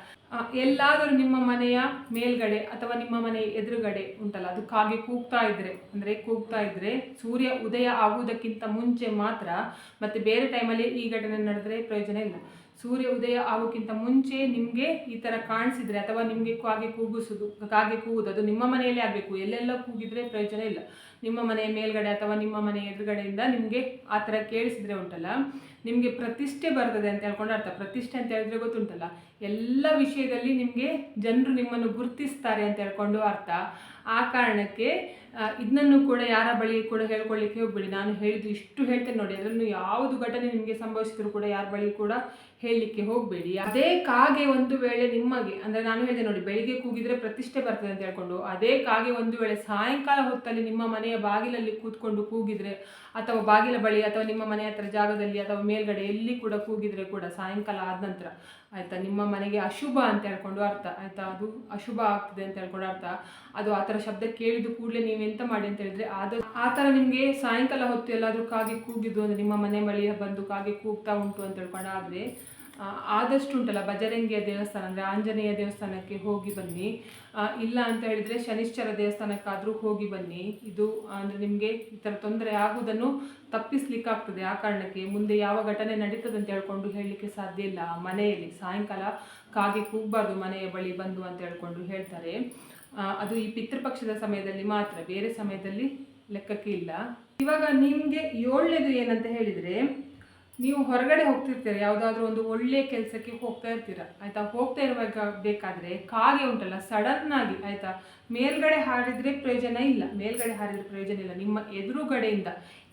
Speaker 1: ಎಲ್ಲಾದರೂ ನಿಮ್ಮ ಮನೆಯ ಮೇಲ್ಗಡೆ ಅಥವಾ ನಿಮ್ಮ ಮನೆಯ ಎದುರುಗಡೆ ಉಂಟಲ್ಲ, ಅದು ಕಾಗೆ ಕೂಗ್ತಾ ಇದ್ರೆ, ಅಂದ್ರೆ ಕೂಗ್ತಾ ಇದ್ರೆ ಸೂರ್ಯ ಉದಯ ಆಗುವುದಕ್ಕಿಂತ ಮುಂಚೆ ಮಾತ್ರ, ಮತ್ತೆ ಬೇರೆ ಟೈಮಲ್ಲಿ ಈ ಘಟನೆ ನಡೆದ್ರೆ ಪ್ರಯೋಜನ ಇಲ್ಲ. ಸೂರ್ಯ ಉದಯ ಆಗೋಕ್ಕಿಂತ ಮುಂಚೆ ನಿಮಗೆ ಈ ಥರ ಕಾಣಿಸಿದ್ರೆ ಅಥವಾ ನಿಮಗೆ ಕಾಗೆ ಕೂಗಿಸೋದು, ಕಾಗೆ ಕೂಗುದು, ಅದು ನಿಮ್ಮ ಮನೆಯಲ್ಲೇ ಆಗಬೇಕು, ಎಲ್ಲೆಲ್ಲ ಕೂಗಿದ್ರೆ ಪ್ರಯೋಜನ ಇಲ್ಲ. ನಿಮ್ಮ ಮನೆಯ ಮೇಲ್ಗಡೆ ಅಥವಾ ನಿಮ್ಮ ಮನೆಯ ಎದುರುಗಡೆಯಿಂದ ನಿಮಗೆ ಆ ಥರ ಕೇಳಿಸಿದ್ರೆ ಉಂಟಲ್ಲ ನಿಮಗೆ ಪ್ರತಿಷ್ಠೆ ಬರ್ತದೆ ಅಂತ ಹೇಳ್ಕೊಂಡು ಅರ್ಥ. ಪ್ರತಿಷ್ಠೆ ಅಂತ ಹೇಳಿದ್ರೆ ಗೊತ್ತುಂಟಲ್ಲ? ಎಲ್ಲ ವಿಷಯದಲ್ಲಿ ನಿಮಗೆ ಜನರು ನಿಮ್ಮನ್ನು ಗುರುತಿಸ್ತಾರೆ ಅಂತ ಹೇಳ್ಕೊಂಡು ಅರ್ಥ. ಆ ಕಾರಣಕ್ಕೆ ಇದನ್ನು ಕೂಡ ಯಾರ ಬಳಿ ಕೂಡ ಹೇಳ್ಕೊಳ್ಳಿಕ್ಕೆ ಹೋಗ್ಬೇಡಿ. ನಾನು ಹೇಳಿದ್ದು ಇಷ್ಟು ಹೇಳ್ತೇನೆ ನೋಡಿ. ಅದನ್ನು ಯಾವುದು ಘಟನೆ ನಿಮಗೆ ಸಂಭವಿಸಿದ್ರು ಕೂಡ ಯಾರ ಬಳಿ ಕೂಡ ಹೇಳಲಿಕ್ಕೆ ಹೋಗಬೇಡಿ. ಅದೇ ಕಾಗೆ ಒಂದು ವೇಳೆ ನಿಮಗೆ, ಅಂದರೆ ನಾನು ಹೇಳಿದೆ ನೋಡಿ, ಬೆಳಿಗ್ಗೆ ಕೂಗಿದ್ರೆ ಪ್ರತಿಷ್ಠೆ ಬರ್ತದೆ ಅಂತ ಹೇಳ್ಕೊಂಡು, ಅದೇ ಕಾಗೆ ಒಂದು ವೇಳೆ ಸಾಯಂಕಾಲ ಹೊತ್ತಲ್ಲಿ ನಿಮ್ಮ ಮನೆಯ ಬಾಗಿಲಲ್ಲಿ ಕೂತ್ಕೊಂಡು ಕೂಗಿದ್ರೆ, ಅಥವಾ ಬಾಗಿಲ ಬಳಿ, ಅಥವಾ ನಿಮ್ಮ ಮನೆ ಹತ್ರ ಜಾಗದಲ್ಲಿ, ಅಥವಾ ಮೇಲ್ಗಡೆ ಎಲ್ಲಿ ಕೂಡ ಕೂಗಿದ್ರೆ ಕೂಡ ಸಾಯಂಕಾಲ ಆದ ನಂತರ ಆಯ್ತಾ? ನಿಮ್ಮ ಮನೆಗೆ ಅಶುಭ ಅಂತ ಹೇಳ್ಕೊಂಡು ಅರ್ಥ, ಆಯಿತಾ? ಅದು ಅಶುಭ ಆಗ್ತದೆ ಅಂತ ಹೇಳ್ಕೊಂಡು ಅರ್ಥ. ಅದು ಆ ಥರ ಶಬ್ದ ಕೇಳಿದ ಕೂಡಲೇ ನೀವು ಎಂತ ಮಾಡಿ ಅಂತ ಹೇಳಿದ್ರೆ ಅದು ಆ ಥರ ನಿಮಗೆ ಸಾಯಂಕಾಲ ಹೊತ್ತು ಎಲ್ಲಾದರೂ ಕಾಗೆ ಕೂಗಿದ್ದು ಅಂದರೆ ನಿಮ್ಮ ಮನೆ ಬಳಿಯ ಬಂದು ಕಾಗೆ ಕೂಗ್ತಾ ಉಂಟು ಅಂತ ಹೇಳ್ಕೊಂಡು ಆದಷ್ಟು ಉಂಟಲ್ಲ ಬಜರಂಗಿಯ ದೇವಸ್ಥಾನ ಅಂದರೆ ಆಂಜನೇಯ ದೇವಸ್ಥಾನಕ್ಕೆ ಹೋಗಿ ಬನ್ನಿ. ಇಲ್ಲ ಅಂತ ಹೇಳಿದರೆ ಶನಿಶ್ಚರ ದೇವಸ್ಥಾನಕ್ಕಾದರೂ ಹೋಗಿ ಬನ್ನಿ. ಇದು ಅಂದರೆ ನಿಮಗೆ ಈ ಥರ ತೊಂದರೆ ಆಗುವುದನ್ನು ತಪ್ಪಿಸ್ಲಿಕ್ಕಾಗ್ತದೆ. ಆ ಕಾರಣಕ್ಕೆ ಮುಂದೆ ಯಾವ ಘಟನೆ ನಡೀತದೆ ಅಂತ ಹೇಳ್ಕೊಂಡು ಹೇಳಲಿಕ್ಕೆ ಸಾಧ್ಯ ಇಲ್ಲ. ಮನೆಯಲ್ಲಿ ಸಾಯಂಕಾಲ ಕಾಗೆ ಕೂಗಬಾರ್ದು, ಮನೆಯ ಬಳಿ ಬಂದು ಅಂತ ಹೇಳ್ಕೊಂಡು ಹೇಳ್ತಾರೆ. ಅದು ಈ ಪಿತೃಪಕ್ಷದ ಸಮಯದಲ್ಲಿ ಮಾತ್ರ, ಬೇರೆ ಸಮಯದಲ್ಲಿ ಲೆಕ್ಕಕ್ಕೆ ಇಲ್ಲ. ಇವಾಗ ನಿಮಗೆ ಏಳನೇದು ಏನಂತ ಹೇಳಿದರೆ ನೀವು ಹೊರಗಡೆ ಹೋಗ್ತಿರ್ತೀರ? ಯಾವುದಾದ್ರೂ ಒಂದು ಒಳ್ಳೆಯ ಕೆಲಸಕ್ಕೆ ಹೋಗ್ತಾ ಇರ್ತೀರ? ಆಯ್ತಾ? ಹೋಗ್ತಾ ಇರುವಾಗ ಬೇಕಾದರೆ ಕಾಗೆ ಉಂಟಲ್ಲ ಸಡನ್ ಆಗಿ, ಆಯ್ತಾ? ಮೇಲ್ಗಡೆ ಹಾರಿದ್ರೆ ಪ್ರಯೋಜನ ಇಲ್ಲ, ಮೇಲ್ಗಡೆ ಹಾರಿದ್ರೆ ಪ್ರಯೋಜನ ಇಲ್ಲ. ನಿಮ್ಮ ಎದುರುಗಡೆಯಿಂದ,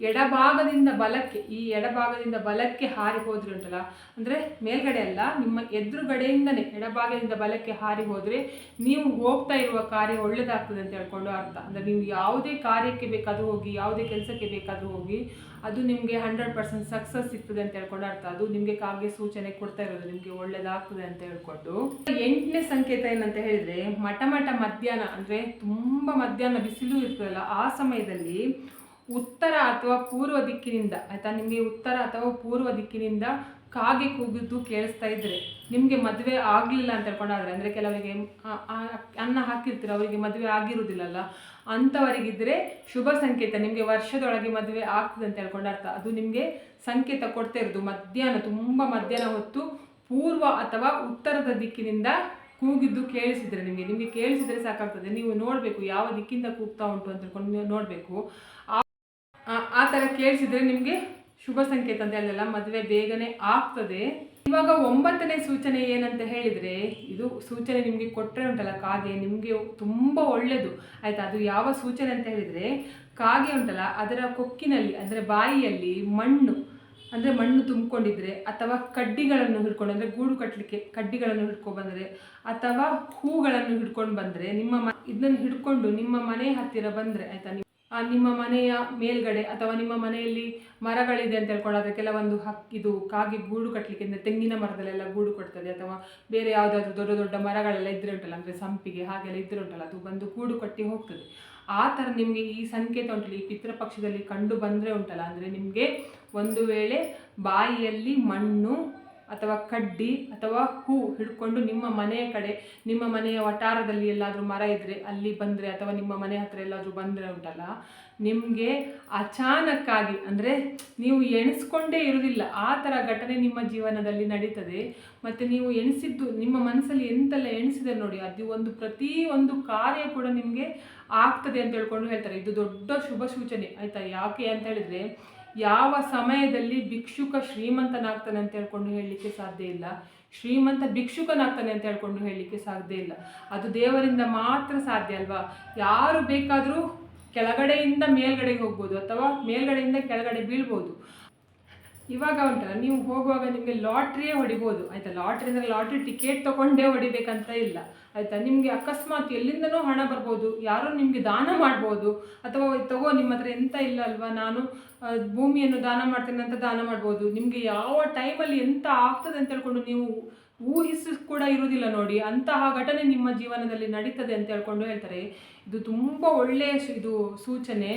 Speaker 1: ಎಡಭಾಗದಿಂದ ಬಲಕ್ಕೆ, ಈ ಎಡಭಾಗದಿಂದ ಬಲಕ್ಕೆ ಹಾರಿ ಹೋದ್ರೆ ಉಂಟಲ್ಲ, ಅಂದರೆ ಮೇಲ್ಗಡೆ ಅಲ್ಲ, ನಿಮ್ಮ ಎದುರುಗಡೆಯಿಂದನೇ, ಎಡಭಾಗದಿಂದ ಬಲಕ್ಕೆ ಹಾರಿ ಹೋದರೆ ನೀವು ಹೋಗ್ತಾ ಇರುವ ಕಾರ್ಯ ಒಳ್ಳೆಯದಾಗ್ತದೆ ಅಂತ ಹೇಳ್ಕೊಂಡು ಅರ್ಥ. ಅಂದರೆ ನೀವು ಯಾವುದೇ ಕಾರ್ಯಕ್ಕೆ ಬೇಕಾದರೂ ಹೋಗಿ, ಯಾವುದೇ ಕೆಲಸಕ್ಕೆ ಬೇಕಾದರೂ ಹೋಗಿ, ಅದು ನಿಮಗೆ ಹಂಡ್ರೆಡ್ ಪರ್ಸೆಂಟ್ ಸಕ್ಸಸ್ ಸಿಗ್ತದೆ ಅಂತ ಹೇಳ್ಕೊಂಡು ಅರ್ಥ. ಅದು ನಿಮಗೆ ಕಾಗೆ ಸೂಚನೆ ಕೊಡ್ತಾ ಇರೋದು, ನಿಮಗೆ ಒಳ್ಳೇದಾಗ್ತದೆ ಅಂತ ಹೇಳ್ಕೊಂಡು. ಎಂಟನೇ ಸಂಕೇತ ಏನಂತ ಹೇಳಿದ್ರೆ, ಮಠ ಮಠ ಮಧ್ಯಾಹ್ನ ಅಂದರೆ ತುಂಬ ಮಧ್ಯಾಹ್ನ ಬಿಸಿಲು ಇರ್ತದಲ್ಲ, ಆ ಸಮಯದಲ್ಲಿ ಉತ್ತರ ಅಥವಾ ಪೂರ್ವ ದಿಕ್ಕಿನಿಂದ, ಆಯಿತಾ? ನಿಮಗೆ ಉತ್ತರ ಅಥವಾ ಪೂರ್ವ ದಿಕ್ಕಿನಿಂದ ಕಾಗೆ ಕೂಗಿದ್ದು ಕೇಳಿಸ್ತಾ ಇದ್ದರೆ ನಿಮಗೆ ಮದುವೆ ಆಗಲಿಲ್ಲ ಅಂತ ಹೇಳ್ಕೊಂಡಾದ್ರೆ ಅಂದರೆ ಕೆಲವರಿಗೆ ಅನ್ನ ಹಾಕಿರ್ತೀರ, ಅವರಿಗೆ ಮದುವೆ ಆಗಿರುವುದಿಲ್ಲಲ್ಲ, ಅಂಥವರಿಗಿದ್ರೆ ಶುಭ ಸಂಕೇತ, ನಿಮಗೆ ವರ್ಷದೊಳಗೆ ಮದುವೆ ಆಗ್ತದೆ ಅಂತ ಹೇಳ್ಕೊಂಡು ಅರ್ಥ. ಅದು ನಿಮಗೆ ಸಂಕೇತ ಕೊಡ್ತಾ ಇರೋದು. ಮಧ್ಯಾಹ್ನ, ತುಂಬ ಮಧ್ಯಾಹ್ನ ಹೊತ್ತು ಪೂರ್ವ ಅಥವಾ ಉತ್ತರದ ದಿಕ್ಕಿನಿಂದ ಕೂಗಿದ್ದು ಕೇಳಿಸಿದ್ರೆ ನಿಮಗೆ ನಿಮಗೆ ಕೇಳಿಸಿದ್ರೆ ಸಾಕಾಗ್ತದೆ. ನೀವು ನೋಡಬೇಕು ಯಾವ ದಿಕ್ಕಿಂದ ಕೂಗ್ತಾ ಉಂಟು ಅಂತ ಹೇಳ್ಕೊಂಡು ನೀವು ನೋಡಬೇಕು. ಆ- ಆ ಥರ ಕೇಳಿಸಿದ್ರೆ ನಿಮಗೆ ಶುಭ ಸಂಕೇತ ಅಂತ ಹೇಳಲ್ಲ, ಮದುವೆ ಬೇಗನೆ ಆಗ್ತದೆ. ಇವಾಗ ಒಂಬತ್ತನೇ ಸೂಚನೆ ಏನಂತ ಹೇಳಿದರೆ, ಇದು ಸೂಚನೆ ನಿಮಗೆ ಕೊಟ್ಟರೆ ಉಂಟಲ್ಲ, ಕಾಗೆ ನಿಮಗೆ ತುಂಬ ಒಳ್ಳೆಯದು ಆಯಿತಾ? ಅದು ಯಾವ ಸೂಚನೆ ಅಂತ ಹೇಳಿದರೆ, ಕಾಗೆ ಉಂಟಲ್ಲ, ಅದರ ಕೊಕ್ಕಿನಲ್ಲಿ, ಅಂದರೆ ಬಾಯಿಯಲ್ಲಿ ಮಣ್ಣು. ಅಂದರೆ ಮಣ್ಣು ತುಂಬಿಕೊಂಡಿದ್ರೆ ಅಥವಾ ಕಡ್ಡಿಗಳನ್ನು ಹಿಡ್ಕೊಂಡು, ಅಂದರೆ ಗೂಡು ಕಟ್ಟಲಿಕ್ಕೆ ಕಡ್ಡಿಗಳನ್ನು ಹಿಡ್ಕೊಂಡು ಬಂದರೆ ಅಥವಾ ಹೂಗಳನ್ನು ಹಿಡ್ಕೊಂಡು ಬಂದರೆ ನಿಮ್ಮ ಮ ಇದನ್ನು ಹಿಡ್ಕೊಂಡು ನಿಮ್ಮ ಮನೆ ಹತ್ತಿರ ಬಂದರೆ, ಆಯಿತಾ ನೀವು? ನಿಮ್ಮ ಮನೆಯ ಮೇಲ್ಗಡೆ ಅಥವಾ ನಿಮ್ಮ ಮನೆಯಲ್ಲಿ ಮರಗಳಿದೆ ಅಂತ ಹೇಳ್ಕೊಂಡಾದ್ರೆ ಕೆಲವೊಂದು ಹಕ್ ಇದು ಕಾಗೆ ಗೂಡು ಕಟ್ಟಲಿಕ್ಕೆ ಅಂದರೆ ತೆಂಗಿನ ಮರದಲ್ಲೆಲ್ಲ ಗೂಡು ಕೊಡ್ತದೆ ಅಥವಾ ಬೇರೆ ಯಾವುದಾದ್ರೂ ದೊಡ್ಡ ದೊಡ್ಡ ಮರಗಳೆಲ್ಲ ಇದ್ರೆ ಉಂಟಲ್ಲ, ಅಂದರೆ ಸಂಪಿಗೆ ಹಾಗೆಲ್ಲ ಇದ್ರೆ ಉಂಟಲ್ಲ, ಅದು ಬಂದು ಗೂಡು ಕಟ್ಟಿ ಹೋಗ್ತದೆ. ಆ ಥರ ನಿಮಗೆ ಈ ಸಂಕೇತ ಉಂಟಲ್ಲ ಈ ಪಿತೃಪಕ್ಷದಲ್ಲಿ ಕಂಡು ಬಂದರೆ ಉಂಟಲ್ಲ, ಅಂದರೆ ನಿಮಗೆ ಒಂದು ವೇಳೆ ಬಾಯಿಯಲ್ಲಿ ಮಣ್ಣು ಅಥವಾ ಕಡ್ಡಿ ಅಥವಾ ಹೂ ಹಿಡ್ಕೊಂಡು ನಿಮ್ಮ ಮನೆಯ ಕಡೆ, ನಿಮ್ಮ ಮನೆಯ ವಟಾರದಲ್ಲಿ ಎಲ್ಲಾದರೂ ಮರ ಇದ್ದರೆ ಅಲ್ಲಿ ಬಂದರೆ ಅಥವಾ ನಿಮ್ಮ ಮನೆ ಹತ್ರ ಎಲ್ಲಾದರೂ ಬಂದರೆ ಉಂಟಲ್ಲ, ನಿಮಗೆ ಅಚಾನಕ್ಕಾಗಿ ಅಂದರೆ ನೀವು ಎಣಿಸ್ಕೊಂಡೇ ಇರುವುದಿಲ್ಲ. ಆ ಥರ ಘಟನೆ ನಿಮ್ಮ ಜೀವನದಲ್ಲಿ ನಡೀತದೆ. ಮತ್ತು ನೀವು ಎಣಿಸಿದ್ದು, ನಿಮ್ಮ ಮನಸ್ಸಲ್ಲಿ ಎಂತೆಲ್ಲ ಎಣಿಸಿದೆ ನೋಡಿ, ಅದು ಒಂದು ಪ್ರತಿ ಒಂದು ಕಾರ್ಯ ಕೂಡ ನಿಮಗೆ ಆಗ್ತದೆ ಅಂತ ಹೇಳ್ಕೊಂಡು ಹೇಳ್ತಾರೆ. ಇದು ದೊಡ್ಡ ಶುಭ ಸೂಚನೆ. ಆಯಿತಾ? ಯಾಕೆ ಅಂತ ಹೇಳಿದರೆ ಯಾವ ಸಮಯದಲ್ಲಿ ಭಿಕ್ಷುಕ ಶ್ರೀಮಂತನಾಗ್ತಾನೆ ಅಂತ ಹೇಳ್ಕೊಂಡು ಹೇಳಲಿಕ್ಕೆ ಸಾಧ್ಯ ಇಲ್ಲ. ಶ್ರೀಮಂತ ಭಿಕ್ಷುಕನಾಗ್ತಾನೆ ಅಂತ ಹೇಳ್ಕೊಂಡು ಹೇಳಲಿಕ್ಕೆ ಸಾಧ್ಯ ಇಲ್ಲ. ಅದು ದೇವರಿಂದ ಮಾತ್ರ ಸಾಧ್ಯ ಅಲ್ವಾ? ಯಾರು ಬೇಕಾದರೂ ಕೆಳಗಡೆಯಿಂದ ಮೇಲ್ಗಡೆಗೆ ಹೋಗ್ಬೋದು ಅಥವಾ ಮೇಲ್ಗಡೆಯಿಂದ ಕೆಳಗಡೆ ಬೀಳ್ಬೋದು. ಇವಾಗ ಉಂಟಲ್ಲ ನೀವು ಹೋಗುವಾಗ ನಿಮಗೆ ಲಾಟ್ರಿಯೇ ಹೊಡಿಬೋದು. ಆಯಿತಾ? ಲಾಟ್ರಿ ಅಂದರೆ ಲಾಟ್ರಿ ಟಿಕೆಟ್ ತೊಗೊಂಡೇ ಹೊಡಿಬೇಕಂತ ಇಲ್ಲ. ಆಯಿತಾ? ನಿಮಗೆ ಅಕಸ್ಮಾತ್ ಎಲ್ಲಿಂದನೂ ಹಣ ಬರ್ಬೋದು. ಯಾರೋ ನಿಮಗೆ ದಾನ ಮಾಡ್ಬೋದು. ಅಥವಾ ತಗೋ, ನಿಮ್ಮ ಹತ್ರ ಎಂತ ಇಲ್ಲ ಅಲ್ವಾ? ನಾನು ಭೂಮಿಯನ್ನು ದಾನ ಮಾಡ್ತೇನೆ ಅಂತ ದಾನ ಮಾಡ್ಬೋದು. ನಿಮಗೆ ಯಾವ ಟೈಮಲ್ಲಿ ಎಂತ ಆಗ್ತದೆ ಅಂತ ಹೇಳ್ಕೊಂಡು ನೀವು ಊಹಿಸಿ ಕೂಡ ಇರುವುದಿಲ್ಲ ನೋಡಿ. ಅಂತಹ ಘಟನೆ ನಿಮ್ಮ ಜೀವನದಲ್ಲಿ ನಡೀತದೆ ಅಂತ ಹೇಳ್ಕೊಂಡು ಹೇಳ್ತಾರೆ. ಇದು ತುಂಬ ಒಳ್ಳೆಯ ಇದು ಸೂಚನೆ.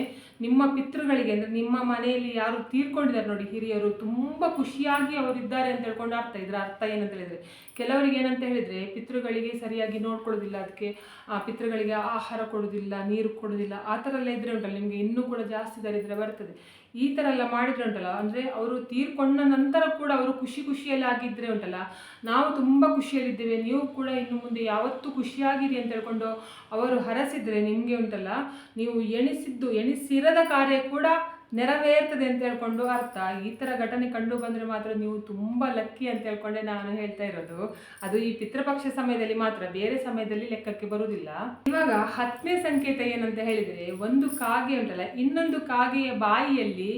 Speaker 1: ನಿಮ್ಮ ಪಿತೃಗಳಿಗೆ ಅಂದರೆ ನಿಮ್ಮ ಮನೆಯಲ್ಲಿ ಯಾರು ತೀರ್ಕೊಂಡಿದ್ದಾರೆ ನೋಡಿ ಹಿರಿಯರು, ತುಂಬ ಖುಷಿಯಾಗಿ ಅವರಿದ್ದಾರೆ ಅಂತ ಹೇಳ್ಕೊಂಡು ಅರ್ಥ ಇದರ. ಅರ್ಥ ಏನಂತ ಹೇಳಿದರೆ, ಕೆಲವರಿಗೆ ಏನಂತ ಹೇಳಿದರೆ ಪಿತೃಗಳಿಗೆ ಸರಿಯಾಗಿ ನೋಡ್ಕೊಳ್ಳೋದಿಲ್ಲ ಅದಕ್ಕೆ, ಆ ಪಿತೃಗಳಿಗೆ ಆಹಾರ ಕೊಡೋದಿಲ್ಲ ನೀರು ಕೊಡೋದಿಲ್ಲ ಆ ಥರ ಎಲ್ಲ ಇದ್ದರೆ ಉಂಟಲ್ಲ, ನಿಮಗೆ ಇನ್ನೂ ಕೂಡ ಜಾಸ್ತಿ ದರಿದ್ರ ಬರ್ತದೆ. ಈ ಥರ ಎಲ್ಲ ಮಾಡಿದ್ರೆ ಉಂಟಲ್ಲ, ಅಂದರೆ ಅವರು ತೀರ್ಕೊಂಡ ನಂತರ ಕೂಡ ಅವರು ಖುಷಿ ಖುಷಿಯಲ್ಲಿ ಆಗಿದ್ದರೆ ಉಂಟಲ್ಲ. ನಾವು ತುಂಬ ಖುಷಿಯಲ್ಲಿದ್ದೇವೆ, ನೀವು ಕೂಡ ಇನ್ನು ಮುಂದೆ ಯಾವತ್ತೂ ಖುಷಿಯಾಗಿರಿ ಅಂತ ಹೇಳ್ಕೊಂಡು ಅವರು ಹರಸಿದರೆ ನಿಮಗೆ ಉಂಟಲ್ಲ, ನೀವು ಎಣಿಸಿದ್ದು, ಎಣಿಸಿರದ ಕಾರ್ಯ ಕೂಡ ನೆರವೇರ್ತದೆ ಅಂತ ಹೇಳ್ಕೊಂಡು ಅರ್ಥ. ಈ ಥರ ಘಟನೆ ಕಂಡು ಬಂದರೆ ಮಾತ್ರ ನೀವು ತುಂಬ ಲಕ್ಕಿ ಅಂತ ಹೇಳ್ಕೊಂಡೆ ನಾನು ಹೇಳ್ತಾ ಇರೋದು. ಅದು ಈ ಪಿತೃಪಕ್ಷ ಸಮಯದಲ್ಲಿ ಮಾತ್ರ, ಬೇರೆ ಸಮಯದಲ್ಲಿ ಲೆಕ್ಕಕ್ಕೆ ಬರುವುದಿಲ್ಲ. ಇವಾಗ ಹತ್ತನೇ ಸಂಕೇತ ಏನಂತ ಹೇಳಿದರೆ, ಒಂದು ಕಾಗೆ ಉಂಟಲ್ಲ, ಇನ್ನೊಂದು ಕಾಗೆಯ ಬಾಯಿಯಲ್ಲಿ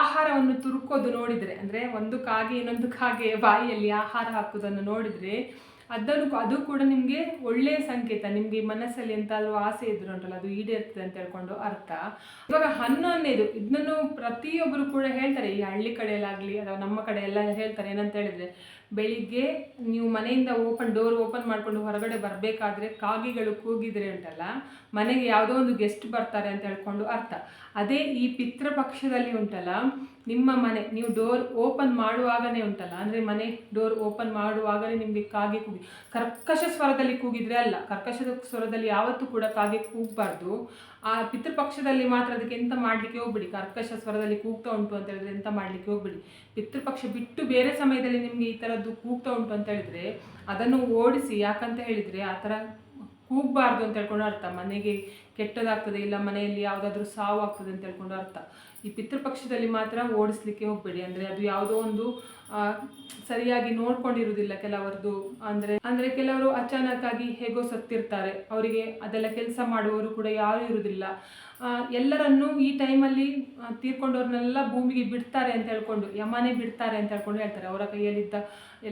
Speaker 1: ಆಹಾರವನ್ನು ತುರುಕೋದು ನೋಡಿದರೆ, ಅಂದರೆ ಒಂದು ಕಾಗೆ ಇನ್ನೊಂದು ಕಾಗೆಯ ಬಾಯಿಯಲ್ಲಿ ಆಹಾರ ಹಾಕೋದನ್ನು ನೋಡಿದರೆ ಅದನ್ನು ಅದು ಕೂಡ ನಿಮಗೆ ಒಳ್ಳೆಯ ಸಂಕೇತ, ನಿಮಗೆ ಮನಸ್ಸಲ್ಲಿ ಎಂತಾದ್ರೂ ಆಸೆ ಇದ್ರು ಉಂಟಲ್ಲ ಅದು ಈಡೇರ್ತದೆ ಅಂತ ಹೇಳ್ಕೊಂಡು ಅರ್ಥ. ಇವಾಗ ಹನ್ನೊಂದನೇದು, ಇದನ್ನು ಪ್ರತಿಯೊಬ್ಬರು ಕೂಡ ಹೇಳ್ತಾರೆ, ಈ ಹಳ್ಳಿ ಕಡೆಯಲ್ಲಾಗಲಿ ಅಥವಾ ನಮ್ಮ ಕಡೆ ಎಲ್ಲ ಹೇಳ್ತಾರೆ, ಏನಂತ ಹೇಳಿದ್ರೆ, ಬೆಳಿಗ್ಗೆ ನೀವು ಮನೆಯಿಂದ ಓಪನ್, ಡೋರ್ ಓಪನ್ ಮಾಡ್ಕೊಂಡು ಹೊರಗಡೆ ಬರಬೇಕಾದ್ರೆ ಕಾಗಿಗಳು ಕೂಗಿದ್ರೆ ಉಂಟಲ್ಲ ಮನೆಗೆ ಯಾವುದೋ ಒಂದು ಗೆಸ್ಟ್ ಬರ್ತಾರೆ ಅಂತ ಹೇಳ್ಕೊಂಡು ಅರ್ಥ. ಅದೇ ಈ ಪಿತೃಪಕ್ಷದಲ್ಲಿ ಉಂಟಲ್ಲ ನಿಮ್ಮ ಮನೆ, ನೀವು ಡೋರ್ ಓಪನ್ ಮಾಡುವಾಗನೇ ಉಂಟಲ್ಲ, ಅಂದರೆ ಮನೆ ಡೋರ್ ಓಪನ್ ಮಾಡುವಾಗಲೇ ನಿಮಗೆ ಕಾಗೆ ಕೂಗಿ, ಕರ್ಕಶ ಸ್ವರದಲ್ಲಿ ಕೂಗಿದರೆ ಅಲ್ಲ ಕರ್ಕಶದ ಸ್ವರದಲ್ಲಿ ಯಾವತ್ತೂ ಕೂಡ ಕಾಗೆ ಕೂಗಬಾರ್ದು. ಆ ಪಿತೃಪಕ್ಷದಲ್ಲಿ ಮಾತ್ರ ಅದಕ್ಕೆ ಎಂತ ಮಾಡಲಿಕ್ಕೆ ಹೋಗ್ಬಿಡಿ, ಕರ್ಕಶ ಸ್ವರದಲ್ಲಿ ಕೂಗ್ತಾ ಉಂಟು ಅಂತ ಹೇಳಿದ್ರೆ ಎಂತ ಮಾಡಲಿಕ್ಕೆ ಹೋಗ್ಬಿಡಿ. ಪಿತೃಪಕ್ಷ ಬಿಟ್ಟು ಬೇರೆ ಸಮಯದಲ್ಲಿ ನಿಮಗೆ ಈ ಥರದ್ದು ಕೂಗ್ತಾ ಉಂಟು ಅಂತ ಹೇಳಿದ್ರೆ, ಅದನ್ನು ಓಡಿಸಿ, ಯಾಕಂತ ಹೇಳಿದರೆ ಆ ಥರ ಕೂಗಬಾರ್ದು ಅಂತ ಹೇಳ್ಕೊಂಡು ಅರ್ಥ, ಮನೆಗೆ ಕೆಟ್ಟದಾಗ್ತದೆ ಇಲ್ಲ, ಮನೆಯಲ್ಲಿ ಯಾವುದಾದ್ರೂ ಸಾವು ಆಗ್ತದೆ ಅಂತ ಹೇಳ್ಕೊಂಡು ಅರ್ಥ. ಈ ಪಿತೃಪಕ್ಷದಲ್ಲಿ ಮಾತ್ರ ಓಡಿಸ್ಲಿಕ್ಕೆ ಹೋಗಬೇಡಿ. ಅಂದರೆ ಅದು ಯಾವುದೋ ಒಂದು ಸರಿಯಾಗಿ ನೋಡ್ಕೊಂಡಿರುವುದಿಲ್ಲ ಕೆಲವರದು. ಅಂದರೆ ಅಂದರೆ ಕೆಲವರು ಅಚಾನಕ್ಕಾಗಿ ಹೇಗೋ ಸತ್ತಿರ್ತಾರೆ. ಅವರಿಗೆ ಅದೆಲ್ಲ ಕೆಲಸ ಮಾಡುವವರು ಕೂಡ ಯಾರೂ ಇರುವುದಿಲ್ಲ. ಎಲ್ಲರನ್ನೂ ಈ ಟೈಮಲ್ಲಿ ತೀರ್ಕೊಂಡವ್ರನ್ನೆಲ್ಲ ಭೂಮಿಗೆ ಬಿಡ್ತಾರೆ ಅಂತ ಹೇಳ್ಕೊಂಡು, ಯಮನೇ ಬಿಡ್ತಾರೆ ಅಂತ ಹೇಳ್ಕೊಂಡು ಹೇಳ್ತಾರೆ. ಅವರ ಕೈಯಲ್ಲಿದ್ದ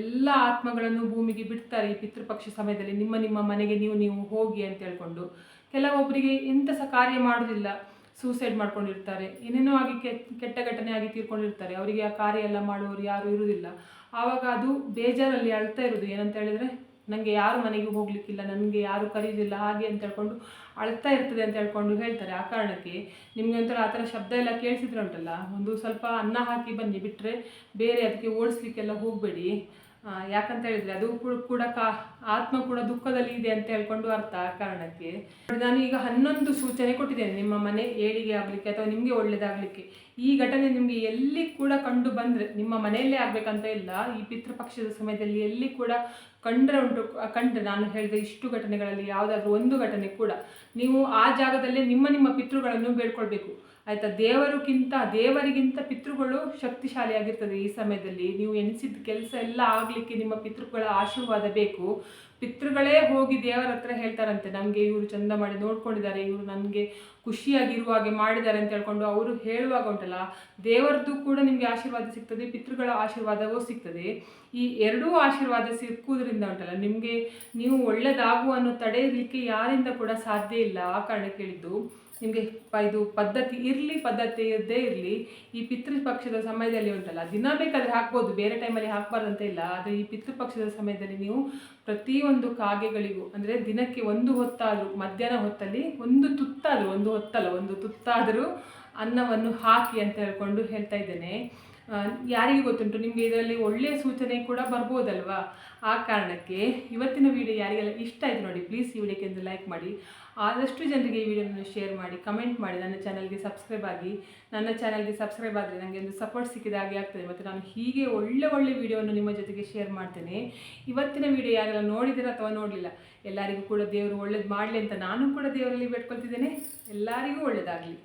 Speaker 1: ಎಲ್ಲ ಆತ್ಮಗಳನ್ನು ಭೂಮಿಗೆ ಬಿಡ್ತಾರೆ ಈ ಪಿತೃಪಕ್ಷ ಸಮಯದಲ್ಲಿ. ನಿಮ್ಮ ನಿಮ್ಮ ಮನೆಗೆ ನೀವು ನೀವು ಹೋಗಿ ಅಂತ ಹೇಳ್ಕೊಂಡು. ಕೆಲವೊಬ್ಬರಿಗೆ ಎಂಥ ಸಹ ಕಾರ್ಯ ಮಾಡೋದಿಲ್ಲ ಸೂಸೈಡ್ ಮಾಡ್ಕೊಂಡಿರ್ತಾರೆ. ಏನೇನೋ ಆಗಿ ಕೆಟ್ಟ ಘಟನೆ ಆಗಿ ತೀರ್ಕೊಂಡಿರ್ತಾರೆ. ಅವರಿಗೆ ಆ ಕಾರ್ಯ ಎಲ್ಲ ಮಾಡುವವರು ಯಾರೂ ಇರುವುದಿಲ್ಲ. ಆವಾಗ ಅದು ಬೇಜಾರಲ್ಲಿ ಅಳ್ತಾ ಇರೋದು ಏನಂತ ಹೇಳಿದರೆ ನನಗೆ ಯಾರು ಮನೆಗೆ ಹೋಗ್ಲಿಕ್ಕಿಲ್ಲ, ನನಗೆ ಯಾರು ಕರೀಲಿಲ್ಲ, ಹಾಗೆ ಅಂತ ಹೇಳ್ಕೊಂಡು ಅಳ್ತಾ ಇರ್ತದೆ ಅಂತ ಹೇಳ್ಕೊಂಡು ಹೇಳ್ತಾರೆ. ಆ ಕಾರಣಕ್ಕೆ ನಿಮಗೆ ಒಂಥರ ಆ ಥರ ಶಬ್ದ ಎಲ್ಲ ಕೇಳಿಸಿದ್ರೆ ಉಂಟಲ್ಲ? ಒಂದು ಸ್ವಲ್ಪ ಅನ್ನ ಹಾಕಿ ಬನ್ನಿ. ಬಿಟ್ಟರೆ ಬೇರೆ ಅದಕ್ಕೆ ಓಡಿಸ್ಲಿಕ್ಕೆಲ್ಲ ಹೋಗಬೇಡಿ. ಯಾಕಂತ ಹೇಳಿದ್ರೆ ಅದು ಕೂಡ- ಕಾ ಆತ್ಮ ಕೂಡ ದುಃಖದಲ್ಲಿ ಇದೆ ಅಂತ ಹೇಳ್ಕೊಂಡು ಅರ್ಥ ಆ ಕಾರಣಕ್ಕೆ. ನಾನು ಈಗ ಹನ್ನೊಂದು ಸೂಚನೆ ಕೊಟ್ಟಿದ್ದೇನೆ. ನಿಮ್ಮ ಮನೆ ಏಳಿಗೆ ಆಗಲಿಕ್ಕೆ ಅಥವಾ ನಿಮಗೆ ಒಳ್ಳೆಯದಾಗಲಿಕ್ಕೆ ಈ ಘಟನೆ ನಿಮಗೆ ಎಲ್ಲಿ ಕೂಡ ಕಂಡು ಬಂದರೆ ನಿಮ್ಮ ಮನೆಯಲ್ಲೇ ಆಗಬೇಕಂತ ಇಲ್ಲ. ಈ ಪಿತೃಪಕ್ಷದ ಸಮಯದಲ್ಲಿ ಎಲ್ಲಿ ಕೂಡ ಕಂಡ್ರೆ ಉಂಟು. ಕಂಡ್ರೆ ನಾನು ಹೇಳಿದ ಇಷ್ಟು ಘಟನೆಗಳಲ್ಲಿ ಯಾವುದಾದ್ರೂ ಒಂದು ಘಟನೆ ಕೂಡ. ನೀವು ಆ ಜಾಗದಲ್ಲೇ ನಿಮ್ಮ ನಿಮ್ಮ ಪಿತೃಗಳನ್ನು ಬೇಡ್ಕೊಳ್ಬೇಕು. ಆಯಿತಾ, ದೇವರಿಗಿಂತ ದೇವರಿಗಿಂತ ಪಿತೃಗಳು ಶಕ್ತಿಶಾಲಿಯಾಗಿರ್ತದೆ ಈ ಸಮಯದಲ್ಲಿ. ನೀವು ಎನಿಸಿದ ಕೆಲಸ ಎಲ್ಲ ಆಗಲಿಕ್ಕೆ ನಿಮ್ಮ ಪಿತೃಗಳ ಆಶೀರ್ವಾದ ಬೇಕು. ಪಿತೃಗಳೇ ಹೋಗಿ ದೇವರ ಹತ್ರ ಹೇಳ್ತಾರಂತೆ ನಮಗೆ ಇವರು ಚಂದ ಮಾಡಿ ನೋಡ್ಕೊಂಡಿದ್ದಾರೆ, ಇವರು ನನಗೆ ಖುಷಿಯಾಗಿರುವ ಹಾಗೆ ಮಾಡಿದ್ದಾರೆ ಅಂತ ಹೇಳ್ಕೊಂಡು ಅವರು ಹೇಳುವಾಗ ಉಂಟಲ್ಲ, ದೇವರದ್ದು ಕೂಡ ನಿಮಗೆ ಆಶೀರ್ವಾದ ಸಿಗ್ತದೆ, ಪಿತೃಗಳ ಆಶೀರ್ವಾದವೂ ಸಿಗ್ತದೆ. ಈ ಎರಡೂ ಆಶೀರ್ವಾದ ಸಿಕ್ಕುವುದರಿಂದ ಉಂಟಲ್ಲ, ನಿಮಗೆ ನೀವು ಒಳ್ಳೆಯದಾಗುವನ್ನು ತಡೆಯಲಿಕ್ಕೆ ಯಾರಿಂದ ಕೂಡ ಸಾಧ್ಯ ಇಲ್ಲ ಆ ಕಾರಣಕ್ಕೆ ಕೇಳಿದ್ದು ನಿಮಗೆ ಇದು ಪದ್ಧತಿ ಇರಲಿ ಪದ್ಧತಿ ಇದ್ದೇ ಇರಲಿ, ಈ ಪಿತೃಪಕ್ಷದ ಸಮಯದಲ್ಲಿ ಉಂಟಲ್ಲ, ದಿನ ಬೇಕಾದರೆ ಹಾಕ್ಬೋದು, ಬೇರೆ ಟೈಮಲ್ಲಿ ಹಾಕಬಾರ್ದಂತ ಇಲ್ಲ ಆದರೆ ಈ ಪಿತೃಪಕ್ಷದ ಸಮಯದಲ್ಲಿ ನೀವು ಪ್ರತಿಯೊಂದು ಕಾಗೆಗಳಿಗೂ, ಅಂದರೆ ದಿನಕ್ಕೆ ಒಂದು ಹೊತ್ತಾದರೂ, ಮಧ್ಯಾಹ್ನ ಹೊತ್ತಲ್ಲಿ ಒಂದು ತುತ್ತಾದರೂ, ಒಂದು ಹೊತ್ತಲ್ಲ, ಒಂದು ತುತ್ತಾದರೂ ಅನ್ನವನ್ನು ಹಾಕಿ ಅಂತ ಹೇಳ್ಕೊಂಡು ಹೇಳ್ತಾ ಇದ್ದೇನೆ. ಯಾರಿಗೆ ಗೊತ್ತುಂಟು, ನಿಮಗೆ ಇದರಲ್ಲಿ ಒಳ್ಳೆಯ ಸೂಚನೆ ಕೂಡ ಬರ್ಬೋದಲ್ವಾ? ಆ ಕಾರಣಕ್ಕೆ ಇವತ್ತಿನ ವಿಡಿಯೋ ಯಾರಿಗೆಲ್ಲ ಇಷ್ಟ ಆಯಿತು ನೋಡಿ ಪ್ಲೀಸ್ ಈ ವಿಡಿಯೋಕ್ಕೆ ಒಂದು ಲೈಕ್ ಮಾಡಿ. ಆದಷ್ಟು ಜನರಿಗೆ ಈ ವಿಡಿಯೋನ ಶೇರ್ ಮಾಡಿ ಕಮೆಂಟ್ ಮಾಡಿ. ನನ್ನ ಚಾನಲ್ಗೆ ಸಬ್ಸ್ಕ್ರೈಬ್ ಆಗಿ, ನನ್ನ ಚಾನಲ್ಗೆ ಸಬ್ಸ್ಕ್ರೈಬ್ ಆದರೆ ನನಗೆ ಒಂದು ಸಪೋರ್ಟ್ ಸಿಕ್ಕಿದ ಹಾಗೆ ಆಗ್ತದೆ. ಮತ್ತು ನಾನು ಹೀಗೆ ಒಳ್ಳೆ ಒಳ್ಳೆ ವಿಡಿಯೋವನ್ನು ನಿಮ್ಮ ಜೊತೆಗೆ ಶೇರ್ ಮಾಡ್ತೇನೆ. ಇವತ್ತಿನ ವಿಡಿಯೋ ಯಾರೆಲ್ಲ ನೋಡಿದಿರ ಅಥವಾ ನೋಡಲಿಲ್ಲ, ಎಲ್ಲರಿಗೂ ಕೂಡ ದೇವರು ಒಳ್ಳೇದು ಮಾಡಲಿ ಅಂತ ನಾನು ಕೂಡ ದೇವರಲ್ಲಿ ಬೇಡ್ಕೊಳ್ತಿದ್ದೇನೆ. ಎಲ್ಲರಿಗೂ ಒಳ್ಳೆಯದಾಗಲಿ